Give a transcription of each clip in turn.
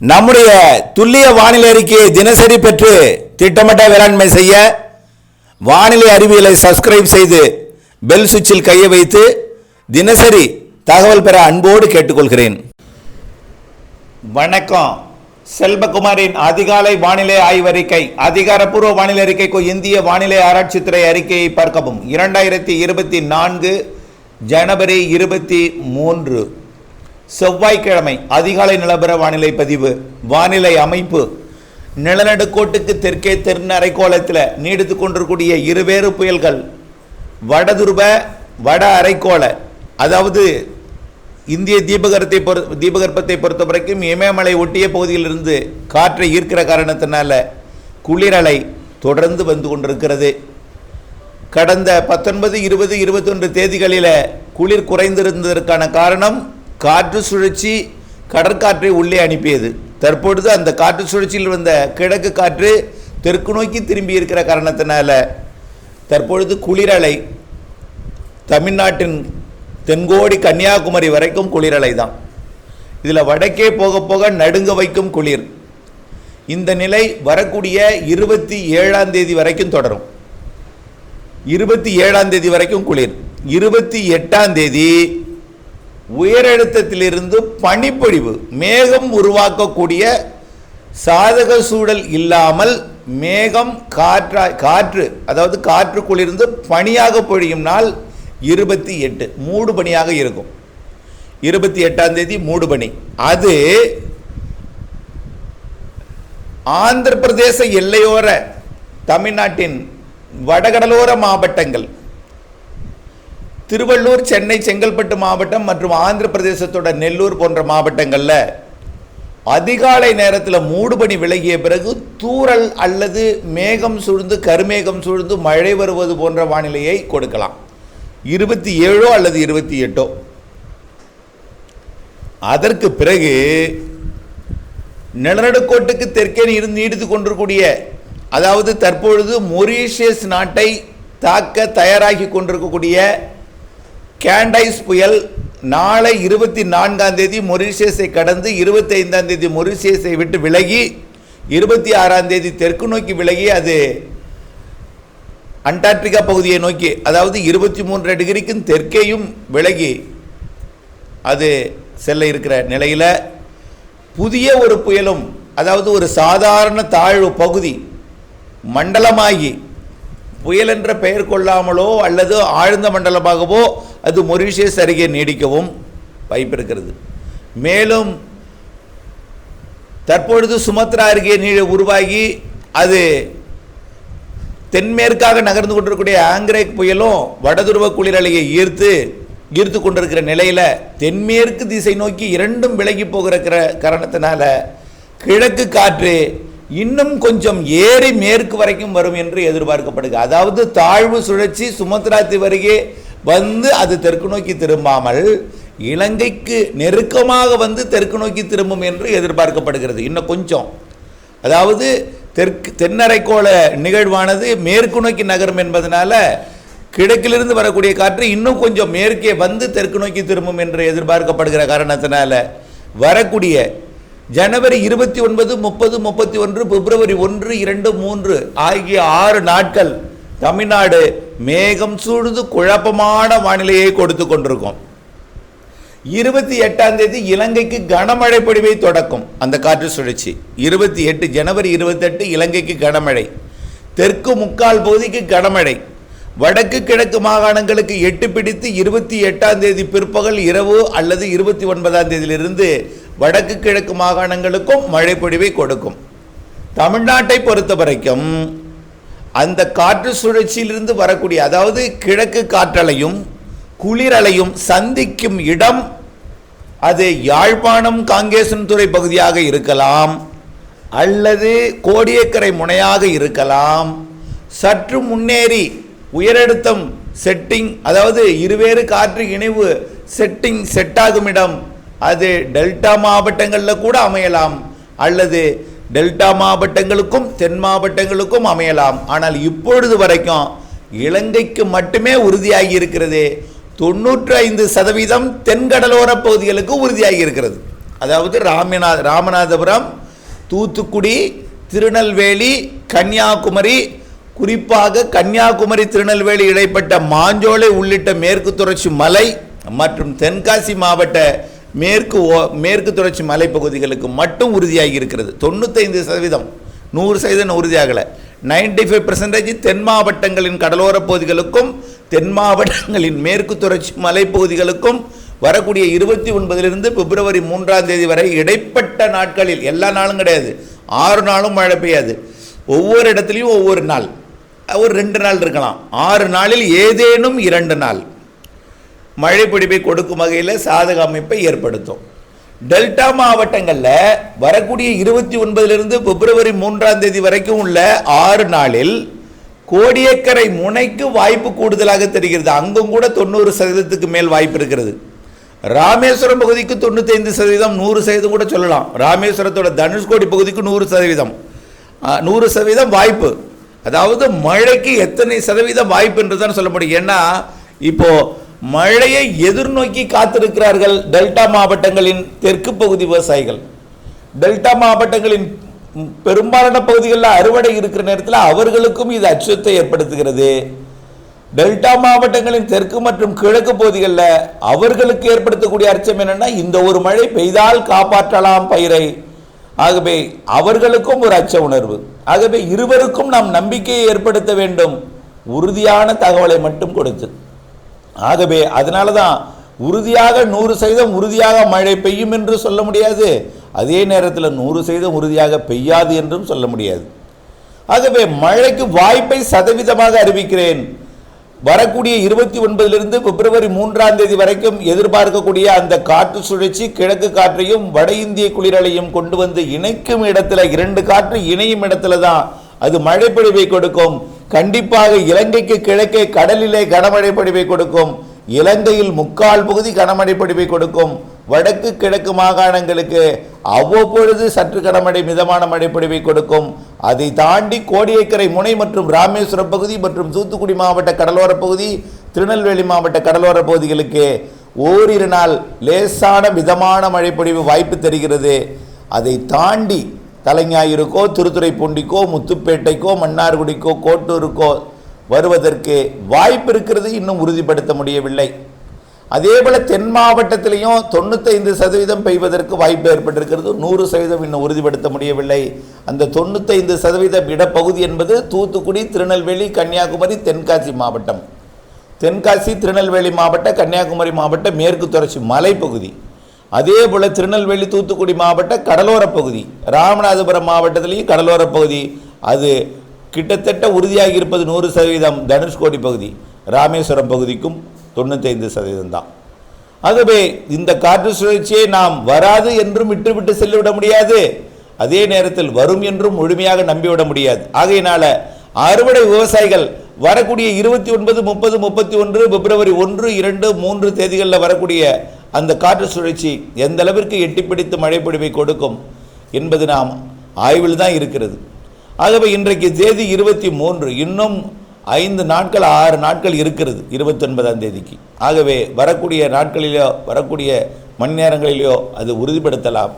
நம்முடைய துல்லிய வானிலை அறிக்கையை தினசரி பெற்று திட்டமிட்ட வேளாண்மை செய்ய வானிலை அறிவியலை சப்ஸ்கிரைப் செய்து பெல் சுவிட்சில் கையை வைத்து தினசரி தகவல் பெற அன்போடு கேட்டுக்கொள்கிறேன். வணக்கம். செல்வகுமாரின் அதிகாலை வானிலை ஆய்வறிக்கை அதிகாரப்பூர்வ வானிலை அறிக்கைக்கு இந்திய வானிலை ஆராய்ச்சித்துறை அறிக்கையை பார்க்கவும். இரண்டாயிரத்தி இருபத்தி நான்கு ஜனவரி இருபத்தி மூன்று. செவ்வாய்க்கிழமை அதிகாலை நிலவர வானிலை பதிவு. வானிலை அமைப்பு. நிலநடுக்கோட்டுக்கு தெற்கே தென் அரைக்கோளத்தில் நீடித்து கொண்டிருக்கூடிய இருவேறு புயல்கள். வடதுருவ வட அரைக்கோள அதாவது இந்திய தீபகரத்தை பொறு தீபகற்பத்தை பொறுத்த வரைக்கும் இமயமலை ஒட்டிய பகுதியிலிருந்து காற்றை ஈர்க்கிற காரணத்தினால குளிரலை தொடர்ந்து வந்து கொண்டிருக்கிறது. கடந்த பத்தொன்பது இருபது இருபத்தொன்று தேதிகளில் குளிர் குறைந்திருந்ததற்கான காரணம் காற்று சுழற்சி கடற்காற்றை உள்ளே அனுப்பியது. தற்பொழுது அந்த காற்று சுழற்சியில் வந்த கிழக்கு காற்று தெற்கு நோக்கி திரும்பி இருக்கிற காரணத்தினால தற்பொழுது குளிரலை தமிழ்நாட்டின் தென்கோடி கன்னியாகுமரி வரைக்கும் குளிரலை தான். இதில் வடக்கே போக போக நடுங்க வைக்கும் குளிர். இந்த நிலை வரக்கூடிய இருபத்தி ஏழாம் தேதி வரைக்கும் தொடரும். இருபத்தி ஏழாம் தேதி வரைக்கும் குளிர். இருபத்தி எட்டாம் தேதி உயரழுத்தத்திலிருந்து பனிப்பொழிவு மேகம் உருவாக்கக்கூடிய சாதக சூழல் இல்லாமல் மேகம் காற்றா காற்று அதாவது காற்றுக்குள்ளிருந்து பனியாக பொழியும் நாள் இருபத்தி எட்டு மூடு பனியாக இருக்கும். இருபத்தி எட்டாம் தேதி மூடு பனி அது ஆந்திர பிரதேச எல்லையோர தமிழ்நாட்டின் வடகடலோர மாவட்டங்கள் திருவள்ளூர் சென்னை செங்கல்பட்டு மாவட்டம் மற்றும் ஆந்திர பிரதேசத்தோட நெல்லூர் போன்ற மாவட்டங்களில் அதிகாலை நேரத்தில் மூடுபனி விலகிய பிறகு தூறல் அல்லது மேகம் சூழ்ந்து கருமேகம் சூழ்ந்து மழை வருவது போன்ற வானிலையை கொடுக்கலாம். இருபத்தி ஏழோ அல்லது இருபத்தி எட்டோ. அதற்கு பிறகு நிலநடுக்கோட்டுக்கு தெற்கே இருந்து நீடித்து கொண்டிருக்கூடிய அதாவது தற்பொழுது மொரீஷியஸ் நாட்டை தாக்க தயாராகி கொண்டிருக்கக்கூடிய கேண்டைஸ் புயல் நாளை இருபத்தி நான்காம் தேதி மொரிஷியஸை கடந்து இருபத்தி ஐந்தாம் தேதி மொரிஷியஸை விட்டு விலகி இருபத்தி ஆறாம் தேதி தெற்கு நோக்கி விலகி அது அண்டார்டிகா பகுதியை நோக்கி அதாவது இருபத்தி மூன்று டிகிரிக்கும் தெற்கேயும் விலகி அது செல்ல இருக்கிற நிலையில் புதிய ஒரு புயலும் அதாவது ஒரு சாதாரண தாழ்வு பகுதி மண்டலமாகி புயல் என்ற பெயர் கொள்ளாமலோ அல்லது ஆழ்ந்த மண்டலமாகவோ அது மொரிஷியஸ் அருகே நீடிக்கவும் வாய்ப்பிருக்கிறது. மேலும் தற்பொழுது சுமத்ரா அருகே நீழ உருவாகி அது தென்மேற்காக நகர்ந்து கொண்டிருக்கக்கூடிய ஆங்கிரேக் புயலும் வடதுருவ குளிரலையை ஈர்த்து ஈர்த்து கொண்டிருக்கிற நிலையில் தென்மேற்கு திசை நோக்கி இரண்டும் விலகி போகிற காரணத்தினால கிழக்கு காற்று இன்னும் கொஞ்சம் ஏறி மேற்கு வரைக்கும் வரும் என்று எதிர்பார்க்கப்படுகிறது அதாவது தாழ்வு சுழற்சி சுமத்ராத்தி வருகே அருகே வந்து அது தெற்கு நோக்கி திரும்பாமல் இலங்கைக்கு நெருக்கமாக வந்து தெற்கு நோக்கி திரும்பும் என்று எதிர்பார்க்கப்படுகிறது. இன்னும் கொஞ்சம். அதாவது தெற்கு தென்னரைக்கோள நிகழ்வானது மேற்கு நோக்கி நகரும் என்பதனால கிழக்கிலிருந்து வரக்கூடிய காற்று இன்னும் கொஞ்சம் மேற்கே வந்து தெற்கு நோக்கி திரும்பும் என்று எதிர்பார்க்கப்படுகிற காரணத்தினால வரக்கூடிய ஜனவரி இருபத்தி ஒன்பது முப்பது முப்பத்தி ஒன்று பிப்ரவரி ஒன்று இரண்டு மூன்று ஆகிய ஆறு நாட்கள் தமிழ்நாடு மேகம் சூழ்ந்து குழப்பமான வானிலையை கொடுத்து கொண்டிருக்கும். இருபத்தி எட்டாம் தேதி இலங்கைக்கு கனமழை பொழிவை தொடக்கும். அந்த காற்று சுழற்சி. இருபத்தி எட்டு ஜனவரி இருபத்தெட்டு இலங்கைக்கு கனமழை. தெற்கு முக்கால் பகுதிக்கு கனமழை. வடக்கு கிழக்கு மாகாணங்களுக்கு எட்டு பிடித்து இருபத்தி எட்டாம் தேதி பிற்பகல் இரவு அல்லது இருபத்தி ஒன்பதாம் தேதியிலிருந்து வடக்கு கிழக்கு மாகாணங்களுக்கும் மழை பொழிவை கொடுக்கும். தமிழ்நாட்டை பொறுத்த வரைக்கும் அந்த காற்று சுழற்சியிலிருந்து வரக்கூடிய அதாவது கிழக்கு காற்றலையும் குளிரலையும் சந்திக்கும் இடம் அது யாழ்ப்பாணம் காங்கேசன்துறை பகுதியாக இருக்கலாம் அல்லது கோடியக்கரை முனையாக இருக்கலாம். சற்று முன்னேறி உயரழுத்தம் செட்டிங் அதாவது இருவேறு காற்று இணைவு செட்டிங் செட்டாகும் இடம் அது டெல்டா மாவட்டங்களில் கூட அமையலாம். அல்லது டெல்டா மாவட்டங்களுக்கும் தென் மாவட்டங்களுக்கும் அமையலாம். ஆனால் இப்பொழுது வரைக்கும் இலங்கைக்கு மட்டுமே உறுதியாகி இருக்கிறது. தொண்ணூற்றி ஐந்து சதவீதம் தென்கடலோர பகுதிகளுக்கு உறுதியாகி இருக்கிறது. அதாவது ராமநாத ராமநாதபுரம் தூத்துக்குடி திருநெல்வேலி கன்னியாகுமரி குறிப்பாக கன்னியாகுமரி திருநெல்வேலி இடைப்பட்ட மாஞ்சோலை உள்ளிட்ட மேற்கு தொடர்ச்சி மலை மற்றும் தென்காசி மாவட்ட மேற்கு ஓ- மேற்கு தொடர்ச்சி மலைப்பகுதிகளுக்கு மட்டும் உறுதியாகி இருக்கிறது. தொண்ணூத்தைந்து சதவீதம். நூறு சதவீதம் உறுதியாகலை. நைன்டி ஃபைவ் பர்சன்டேஜ் தென் மாவட்டங்களின் கடலோரப் பகுதிகளுக்கும் தென் மாவட்டங்களின் மேற்கு தொடர்ச்சி மலைப்பகுதிகளுக்கும் வரக்கூடிய இருபத்தி ஒன்பதிலிருந்து பிப்ரவரி மூன்றாம் தேதி வரை இடைப்பட்ட நாட்களில் எல்லா நாளும் கிடையாது. ஆறு நாளும் மழை பெய்யாது. ஒவ்வொரு இடத்துலையும் ஒவ்வொரு நாள். ஒரு ரெண்டு நாள் இருக்கலாம். ஆறு நாளில் ஏதேனும் இரண்டு நாள். மழை பிடிப்பை கொடுக்கும் வகையில் சாதக அமைப்பை ஏற்படுத்தும். டெல்டா மாவட்டங்களில் வரக்கூடிய இருபத்தி ஒன்பதிலிருந்து பிப்ரவரி மூன்றாம் தேதி வரைக்கும் உள்ள ஆறு நாளில் கோடியக்கரை முனைக்கு வாய்ப்பு கூடுதலாக தெரிகிறது. அங்கும் கூட தொண்ணூறு சதவீதத்துக்கு மேல் வாய்ப்பு இருக்கிறது. ராமேஸ்வரம் பகுதிக்கு தொண்ணூத்தைந்து சதவீதம் நூறு சதவீதம் கூட சொல்லலாம். ராமேஸ்வரத்தோட தனுஷ்கோடி பகுதிக்கு நூறு சதவீதம். நூறு சதவீதம் வாய்ப்பு. அதாவது மழைக்கு எத்தனை சதவீதம் வாய்ப்பு தான் சொல்ல முடியும். ஏன்னா இப்போது மழையை எதிர்நோக்கி காத்திருக்கிறார்கள் டெல்டா மாவட்டங்களின் தெற்கு பகுதி விவசாயிகள். டெல்டா மாவட்டங்களின் பெரும்பாலான பகுதிகளில் அறுவடை இருக்கிற நேரத்தில் அவர்களுக்கும் இது அச்சத்தை ஏற்படுத்துகிறது. டெல்டா மாவட்டங்களின் தெற்கு மற்றும் கிழக்கு பகுதிகளில் அவர்களுக்கு ஏற்படுத்தக்கூடிய அச்சம் என்னென்னா இந்த ஒரு மழை பெய்தால் காப்பாற்றலாம் பயிரை. ஆகவே அவர்களுக்கும் ஒரு அச்ச உணர்வு. ஆகவே இருவருக்கும் நாம் நம்பிக்கையை ஏற்படுத்த வேண்டும். உறுதியான தகவலை மட்டும் கொடுத்து. ஆகவே அதனால தான் உறுதியாக நூறு சதவீதம் உறுதியாக மழை பெய்யும் என்று சொல்ல முடியாது. அதே நேரத்தில் நூறு சதவீதம் உறுதியாக பெய்யாது என்றும் சொல்ல முடியாது. ஆகவே மழைக்கு வாய்ப்பை சதவீதமாக அறிவிக்கிறேன். வரக்கூடிய இருபத்தி ஒன்பதிலிருந்து பிப்ரவரி மூன்றாம் தேதி வரைக்கும் எதிர்பார்க்கக்கூடிய அந்த காற்று சுழற்சி கிழக்கு காற்றையும் வட இந்திய குளிரலையும் கொண்டு வந்து இணைக்கும் இடத்துல இரண்டு காற்று இணையும் இடத்துல தான் அது மழை கொடுக்கும். கண்டிப்பாக இலங்கைக்கு கிழக்கே கடலிலே கனமழை பொழிவை கொடுக்கும். இலங்கையில் முக்கால் பகுதி கனமழை பொழிவை கொடுக்கும். வடக்கு கிழக்கு மாகாணங்களுக்கு அவ்வப்பொழுது சற்று கனமழை மிதமான மழை பொழிவை கொடுக்கும். அதை தாண்டி கோடியக்கரை முனை மற்றும் ராமேஸ்வரம் பகுதி மற்றும் தூத்துக்குடி மாவட்ட கடலோரப் பகுதி திருநெல்வேலி மாவட்ட கடலோரப் பகுதிகளுக்கு ஓரிரு நாள் லேசான மிதமான மழைப்பொழிவு வாய்ப்பு தெரிகிறது. அதை தாண்டி தலைஞாயிறுக்கோ திருத்துறைப்பூண்டிக்கோ முத்துப்பேட்டைக்கோ மன்னார்குடிக்கோ கோட்டூருக்கோ வருவதற்கு வாய்ப்பு இருக்கிறது இன்னும் உறுதிப்படுத்த முடியவில்லை. அதேபோல் தென் மாவட்டத்திலையும் தொண்ணூத்தைந்து சதவீதம் பெய்வதற்கு வாய்ப்பு ஏற்பட்டிருக்கிறது. நூறு சதவீதம் இன்னும் உறுதிப்படுத்த முடியவில்லை. அந்த தொண்ணூத்தைந்து சதவீதம் இடப்பகுதி என்பது தூத்துக்குடி திருநெல்வேலி கன்னியாகுமரி தென்காசி மாவட்டம். தென்காசி திருநெல்வேலி மாவட்ட கன்னியாகுமரி மாவட்ட மேற்கு தொடர்ச்சி மலைப்பகுதி. அதே போல் திருநெல்வேலி தூத்துக்குடி மாவட்ட கடலோரப் பகுதி ராமநாதபுரம் மாவட்டத்திலையும் கடலோரப் பகுதி. அது கிட்டத்தட்ட உறுதியாகி இருப்பது நூறு சதவீதம் தனுஷ்கோடி பகுதி ராமேஸ்வரம் பகுதிக்கும் தொண்ணூத்தைந்து சதவீதம் தான். ஆகவே இந்த காற்று சுழற்சியை நாம் வராது என்றும் விட்டுவிட்டு செல்லிவிட முடியாது. அதே நேரத்தில் வரும் என்றும் முழுமையாக நம்பிவிட முடியாது. ஆகையினால அறுவடை விவசாயிகள் வரக்கூடிய இருபத்தி ஒன்பது முப்பது முப்பத்தி ஒன்று பிப்ரவரி ஒன்று இரண்டு மூன்று தேதிகளில் வரக்கூடிய அந்த காற்று சுழற்சி எந்த அளவிற்கு எட்டிப்பிடித்து மழைப்பொழிவை கொடுக்கும் என்பது நாம் ஆய்வில் தான் இருக்கிறது. ஆகவே இன்றைக்கு தேதி இருபத்தி மூன்று இன்னும் ஐந்து நாட்கள் ஆறு நாட்கள் இருக்கிறது இருபத்தொன்பதாம் தேதிக்கு. ஆகவே வரக்கூடிய நாட்களிலோ வரக்கூடிய மணி நேரங்களிலோ அது உறுதிப்படுத்தலாம்.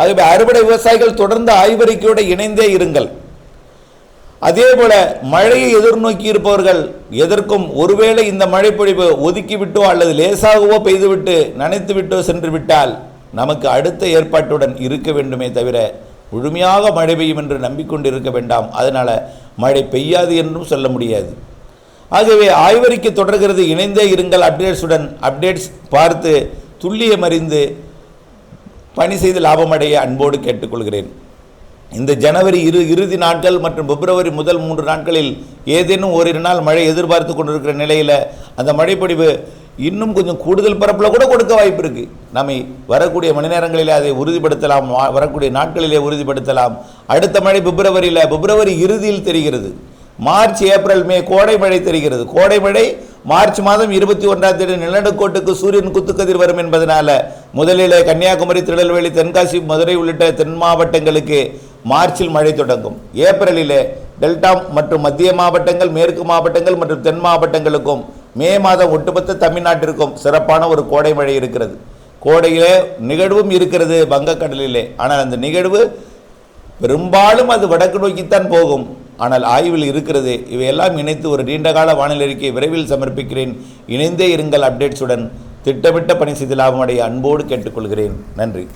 ஆகவே அறுவடை விவசாயிகள் தொடர்ந்து ஆய்வறிக்கையோடு இணைந்தே இருங்கள். அதே போல மழையை எதிர்நோக்கி இருப்பவர்கள் எதற்கும் ஒருவேளை இந்த மழைப்பொழிவு ஒதுக்கிவிட்டோ அல்லது லேசாகவோ பெய்துவிட்டு நனைத்துவிட்டோ சென்று விட்டால் நமக்கு அடுத்த ஏற்பாட்டுடன் இருக்க வேண்டுமே தவிர முழுமையாக மழை பெய்யும் என்று நம்பிக்கொண்டு இருக்க வேண்டாம். அதனால் மழை பெய்யாது என்றும் சொல்ல முடியாது. ஆகவே ஆய்வறிக்கை தொடர்கிறது. இணைந்தே இருங்கள். அப்டேட்ஸுடன் அப்டேட்ஸ் பார்த்து துல்லியம் அறிந்து பணி செய்து லாபமடைய அன்போடு கேட்டுக்கொள்கிறேன். இந்த ஜனவரி இரு இறுதி நாட்கள் மற்றும் பிப்ரவரி முதல் மூன்று நாட்களில் ஏதேனும் ஓரிரு நாள் மழை எதிர்பார்த்து கொண்டிருக்கிற நிலையில் அந்த மழைப்பொழிவு இன்னும் கொஞ்சம் கூடுதல் பரப்பில் கூட கொடுக்க வாய்ப்பு இருக்குது நம்மை வரக்கூடிய மணி நேரங்களிலே அதை உறுதிப்படுத்தலாம் வரக்கூடிய நாட்களிலே உறுதிப்படுத்தலாம். அடுத்த மழை பிப்ரவரியில் பிப்ரவரி இறுதியில் தெரிகிறது. மார்ச் ஏப்ரல் மே கோடை மழை தெரிகிறது. கோடை மழை மார்ச் மாதம் இருபத்தி ஒன்றாம் தேதி நிலநடுக்கோட்டுக்கு சூரியன் குத்துக்கதிர் வரும் என்பதனால முதலிலே கன்னியாகுமரி திருநெல்வேலி தென்காசி மதுரை உள்ளிட்ட தென் மாவட்டங்களுக்கு மார்ச்சில் மழை தொடங்கும். ஏப்ரலிலே டெல்டா மற்றும் மத்திய மாவட்டங்கள் மேற்கு மாவட்டங்கள் மற்றும் தென் மாவட்டங்களுக்கும் மே மாதம் ஒட்டுமொத்த தமிழ்நாட்டிற்கும் சிறப்பான ஒரு கோடை மழை இருக்கிறது. கோடையிலே நிகழ்வும் இருக்கிறது வங்கக்கடலிலே. ஆனால் அந்த நிகழ்வு பெரும்பாலும் அது வடக்கு நோக்கித்தான் போகும். ஆனால் ஆய்வில் இருக்கிறது இவையெல்லாம் இணைத்து ஒரு நீண்டகால வானிலை அறிக்கையை விரைவில் சமர்ப்பிக்கிறேன். இணைந்தே இருங்கள் அப்டேட்ஸுடன். திட்டமிட்ட பணி செய்து லாபமடைய அடைய அன்போடு கேட்டுக்கொள்கிறேன். நன்றி.